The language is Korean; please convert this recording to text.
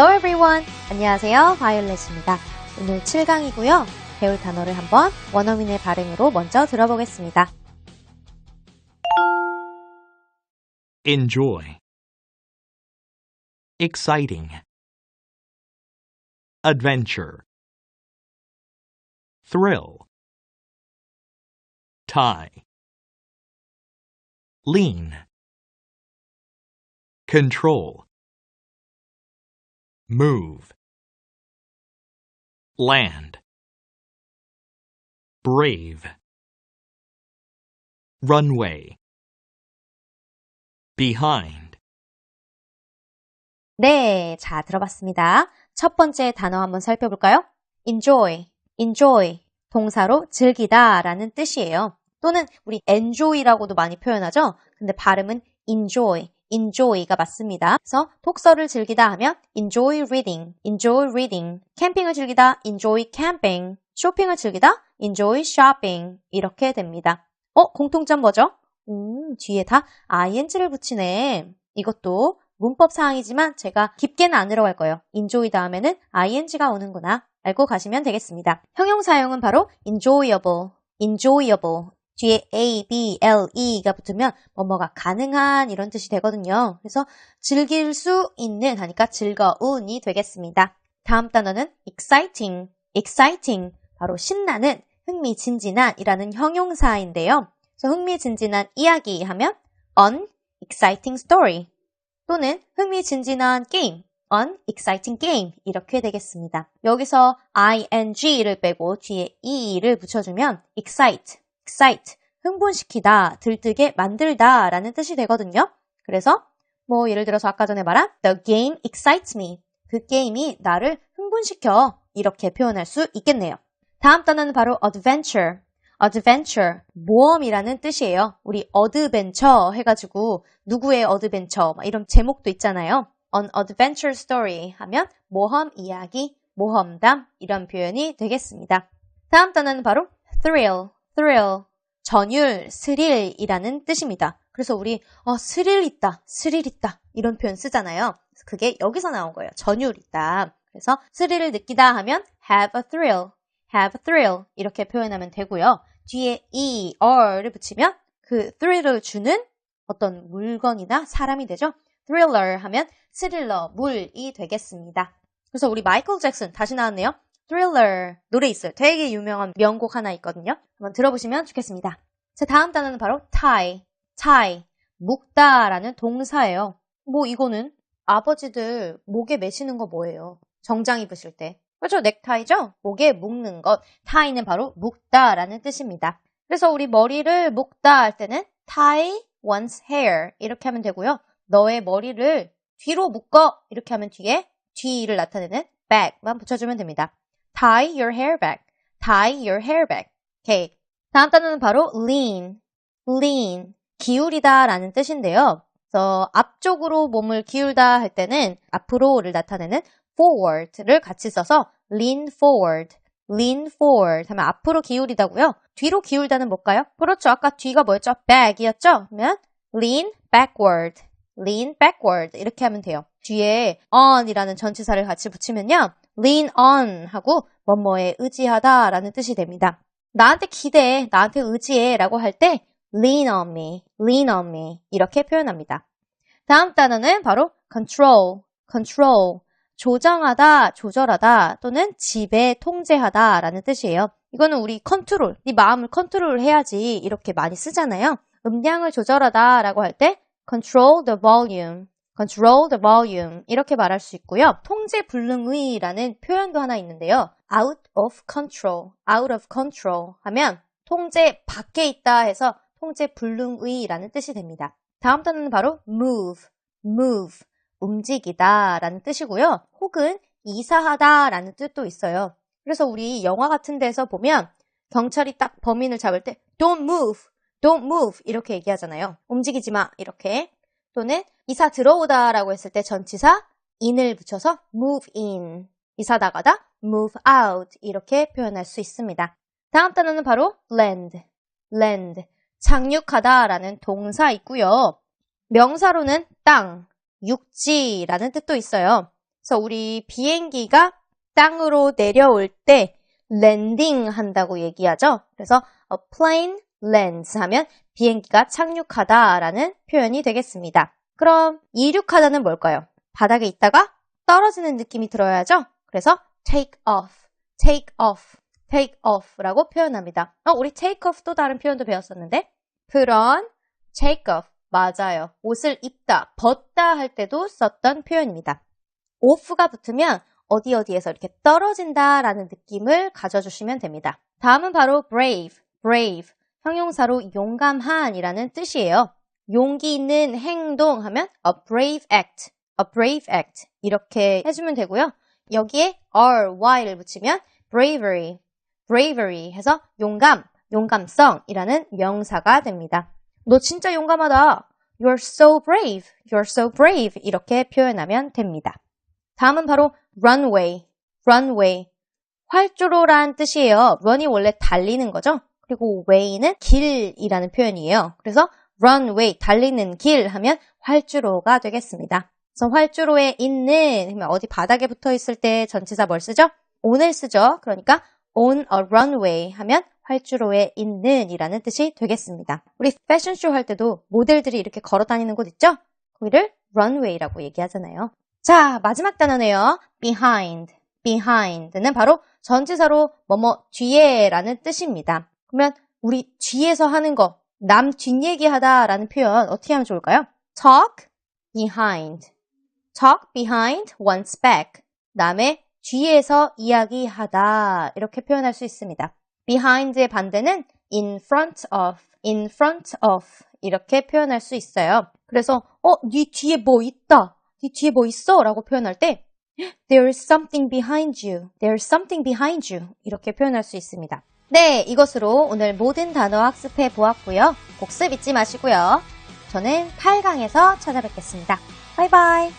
Hello everyone. 안녕하세요. 바이올렛입니다. 오늘 7강이고요. 배울 단어를 한번 원어민의 발음으로 먼저 들어보겠습니다. enjoy, exciting, adventure, thrill, tie, lean, control, move, land, brave, runway, behind, 네, 자, 들어봤습니다. 첫 번째 단어 한번 살펴볼까요? enjoy, enjoy. 동사로 즐기다 라는 뜻이에요. 또는 우리 enjoy라고도 많이 표현하죠? 근데 발음은 enjoy, enjoy가 맞습니다. 그래서 독서를 즐기다 하면 enjoy reading, enjoy reading. 캠핑을 즐기다 enjoy camping. 쇼핑을 즐기다 enjoy shopping. 이렇게 됩니다. 어, 공통점 뭐죠? 음, 뒤에 다 ing를 붙이네. 이것도 문법 사항이지만 제가 깊게는 안 들어갈 거예요. enjoy 다음에는 ing가 오는구나. 알고 가시면 되겠습니다. 형용 사용은 바로 enjoyable, enjoyable. 뒤에 a, b, l, e가 붙으면 뭐뭐가 가능한 이런 뜻이 되거든요. 그래서 즐길 수 있는 하니까 즐거운이 되겠습니다. 다음 단어는 exciting, exciting. 바로 신나는, 흥미진진한이라는 형용사인데요. 그래서 흥미진진한 이야기 하면 an exciting story 또는 흥미진진한 게임 an exciting game 이렇게 되겠습니다. 여기서 ing를 빼고 뒤에 e를 붙여주면 excite, excite, 흥분시키다, 들뜨게 만들다 라는 뜻이 되거든요. 그래서 뭐 예를 들어서 아까 전에 말한 the game excites me. 그 게임이 나를 흥분시켜 이렇게 표현할 수 있겠네요. 다음 단어는 바로 adventure. adventure, 모험이라는 뜻이에요. 우리 어드벤처 해가지고 누구의 어드벤처 이런 제목도 있잖아요. an adventure story 하면 모험 이야기, 모험담 이런 표현이 되겠습니다. 다음 단어는 바로 thrill, thrill, 전율, 스릴이라는 뜻입니다. 그래서 우리 어, 스릴 있다, 스릴 있다 이런 표현 쓰잖아요. 그게 여기서 나온 거예요. 전율 있다. 그래서 스릴을 느끼다 하면 have a thrill, have a thrill 이렇게 표현하면 되고요. 뒤에 er를 붙이면 그 thrill을 주는 어떤 물건이나 사람이 되죠. thriller 하면 스릴러, 물이 되겠습니다. 그래서 우리 마이클 잭슨 다시 나왔네요. Thriller 노래 있어요. 되게 유명한 명곡 하나 있거든요. 한번 들어보시면 좋겠습니다. 자, 다음 단어는 바로 tie, tie, 묶다라는 동사예요. 뭐 이거는 아버지들 목에 매시는 거 뭐예요? 정장 입으실 때. 그렇죠? 넥타이죠? 목에 묶는 것. 타이는 바로 묶다라는 뜻입니다. 그래서 우리 머리를 묶다 할 때는 tie one's hair 이렇게 하면 되고요. 너의 머리를 뒤로 묶어 이렇게 하면 뒤에 뒤를 나타내는 back만 붙여주면 됩니다. Tie your hair back. tie your hair back. 오케이. 다음 단어는 바로 lean. lean. 기울이다 라는 뜻인데요. 그래서 앞쪽으로 몸을 기울다 할 때는 앞으로를 나타내는 forward를 같이 써서 lean forward, lean forward 하면 앞으로 기울이다고요. 뒤로 기울다는 뭘까요? 그렇죠. 아까 뒤가 뭐였죠? back이었죠? 그러면 lean backward, lean backward 이렇게 하면 돼요. 뒤에 on이라는 전치사를 같이 붙이면요. Lean on 하고 뭐뭐에 의지하다 라는 뜻이 됩니다. 나한테 기대해, 나한테 의지해 라고 할 때 lean on me, lean on me 이렇게 표현합니다. 다음 단어는 바로 control, control 조정하다, 조절하다 또는 지배, 통제하다 라는 뜻이에요. 이거는 우리 컨트롤, 네 마음을 컨트롤 해야지 이렇게 많이 쓰잖아요. 음량을 조절하다 라고 할 때 control the volume, control the volume 이렇게 말할 수 있고요. 통제 불능의라는 표현도 하나 있는데요. out of control, out of control 하면 통제 밖에 있다 해서 통제 불능의라는 뜻이 됩니다. 다음 단어는 바로 move, move, 움직이다 라는 뜻이고요. 혹은 이사하다 라는 뜻도 있어요. 그래서 우리 영화 같은 데서 보면 경찰이 딱 범인을 잡을 때 don't move, don't move 이렇게 얘기하잖아요. 움직이지 마 이렇게. 또는 이사 들어오다 라고 했을 때 전치사 in을 붙여서 move in. 이사 나가다 move out 이렇게 표현할 수 있습니다. 다음 단어는 바로 land, land. 착륙하다 라는 동사 있고요. 명사로는 땅, 육지라는 뜻도 있어요. 그래서 우리 비행기가 땅으로 내려올 때 랜딩 한다고 얘기하죠. 그래서 a plane lands 하면 비행기가 착륙하다라는 표현이 되겠습니다. 그럼 이륙하다는 뭘까요? 바닥에 있다가 떨어지는 느낌이 들어야죠. 그래서 take off, take off, take off라고 표현합니다. 어, 우리 take off 또 다른 표현도 배웠었는데 그런 take off 맞아요. 옷을 입다, 벗다 할 때도 썼던 표현입니다. off가 붙으면 어디 어디에서 이렇게 떨어진다라는 느낌을 가져주시면 됩니다. 다음은 바로 brave, brave. 형용사로 용감한이라는 뜻이에요. 용기 있는 행동 하면 a brave act, a brave act 이렇게 해주면 되고요. 여기에 ry를 붙이면 bravery, bravery 해서 용감, 용감성이라는 명사가 됩니다. 너 진짜 용감하다. You're so brave, you're so brave 이렇게 표현하면 됩니다. 다음은 바로 runway, runway. 활주로란 뜻이에요. run이 원래 달리는 거죠. 그리고 way는 길이라는 표현이에요. 그래서 runway, 달리는 길 하면 활주로가 되겠습니다. 그래서 활주로에 있는, 어디 바닥에 붙어 있을 때 전치사 뭘 쓰죠? on을 쓰죠. 그러니까 on a runway 하면 활주로에 있는 이라는 뜻이 되겠습니다. 우리 패션쇼 할 때도 모델들이 이렇게 걸어 다니는 곳 있죠? 거기를 runway라고 얘기하잖아요. 자, 마지막 단어네요. behind. behind는 바로 전치사로 뭐뭐 뒤에 라는 뜻입니다. 그러면 우리 뒤에서 하는 거, 남 뒷얘기하다 라는 표현 어떻게 하면 좋을까요? talk behind. talk behind one's back. 남의 뒤에서 이야기하다. 이렇게 표현할 수 있습니다. behind의 반대는 in front of, in front of 이렇게 표현할 수 있어요. 그래서 어, 네 뒤에 뭐 있다. 네 뒤에 뭐 있어? 라고 표현할 때 There is something behind you. There is something behind you. 이렇게 표현할 수 있습니다. 네, 이것으로 오늘 모든 단어 학습해 보았고요. 복습 잊지 마시고요. 저는 8강에서 찾아뵙겠습니다. 바이바이.